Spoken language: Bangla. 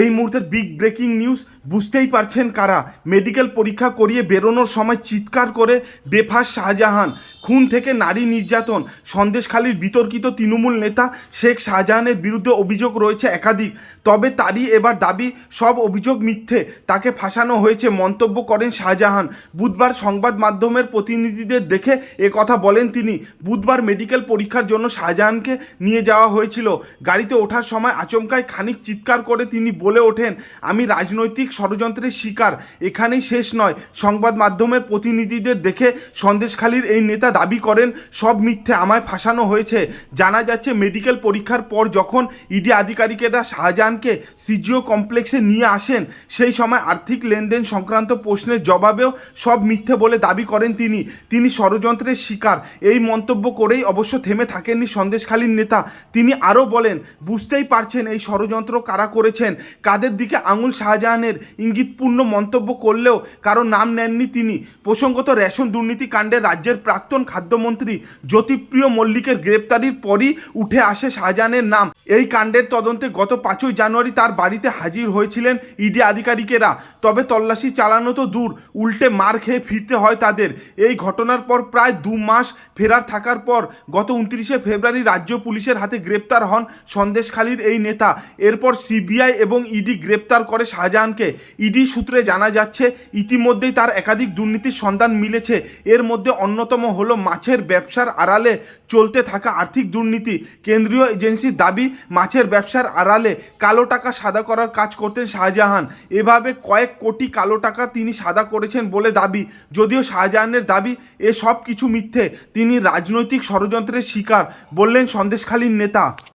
এই মুহূর্তের বিগ ব্রেকিং নিউজ বুঝতেই পারছেন কারা। মেডিকেল পরীক্ষা করিয়ে বেরোনোর সময় চিৎকার করে বেফাস শাহজাহান। খুন থেকে নারী নির্যাতন। সন্দেশখালীর বিতর্কিত তৃণমূল নেতা শেখ শাহজাহানের বিরুদ্ধে অভিযোগ রয়েছে একাধিক। তবে তারই এবার দাবি, সব অভিযোগ মিথ্যে। তাকে ফাঁসানো হয়েছে মন্তব্য করেন শাহজাহান। বুধবার সংবাদ মাধ্যমের প্রতিনিধিদের দেখে এ কথা বলেন তিনি। বুধবার মেডিকেল পরীক্ষার জন্য শাহজাহানকে নিয়ে যাওয়া হয়েছিল। গাড়িতে ওঠার সময় আচমকায় খানিক চিৎকার করে তিনি বলে ওঠেন, আমি রাজনৈতিক ষড়যন্ত্রের শিকার। এখানেই শেষ নয়। সংবাদ মাধ্যমের প্রতিনিধিদের দেখে সন্দেশখালীর এই নেতা দাবি করেন, সব মিথ্যে আমায় ফাঁসানো হয়েছে। জানা যাচ্ছে, মেডিকেল পরীক্ষার পর যখন ইডি আধিকারিকেরা শাহজাহানকে সিজিও কমপ্লেক্সে নিয়ে আসেন, সেই সময় আর্থিক লেনদেন সংক্রান্ত প্রশ্নের জবাবেও সব মিথ্যে বলে দাবি করেন তিনি। তিনি ষড়যন্ত্রের শিকার। এই মন্তব্য করেই অবশ্য থেমে থাকেননি সন্দেশখালীর নেতা। তিনি আরও বলেন, বুঝতেই পারছেন এই ষড়যন্ত্র কারা করেছেন। কাদের দিকে আঙুল শাহজাহানের ইঙ্গিতপূর্ণ মন্তব্য করলেও কারও নাম নেননি তিনি। প্রসঙ্গত রেশন দুর্নীতি কাণ্ডে রাজ্যের প্রাক্তন খাদ্যমন্ত্রী জ্যোতিপ্রিয় মল্লিকের গ্রেপ্তারির পরই উঠে আসে শাহজাহানের নাম। এই কাণ্ডের তদন্তে গত পাঁচই জানুয়ারি তার বাড়িতে হাজির হয়েছিলেন ইডি আধিকারিকেরা। তবে তল্লাশি চালানো তো দূর, উল্টে মার খেয়ে ফিরতে হয় তাদের। এই ঘটনার পর প্রায় দু মাস ফেরার থাকার পর গত উনত্রিশে ফেব্রুয়ারি রাজ্য পুলিশের হাতে গ্রেপ্তার হন সন্দেশখালীর এই নেতা। এরপর সিবিআই এবং ইডি গ্রেপ্তার করে শাহজাহানকে। ইডি সূত্রে জানা যাচ্ছে, ইতিমধ্যেই তার একাধিক দুর্নীতির সন্ধান মিলেছে। এর মধ্যে অন্যতম হলো মাছের ব্যবসার আড়ালে চলতে থাকা আর্থিক দুর্নীতি। কেন্দ্রীয় এজেন্সির দাবি মাছের ব্যবসার আড়ালে কালো টাকা সাদা করার কাজ করতেন শাহজাহান। এভাবে কয়েক কোটি কালো টাকা তিনি সাদা করেছেন বলে দাবি। যদিও শাহজাহানের দাবি, এ সব কিছু মিথ্যে। তিনি রাজনৈতিক ষড়যন্ত্রের শিকার, বললেন সন্দেশখালীর নেতা।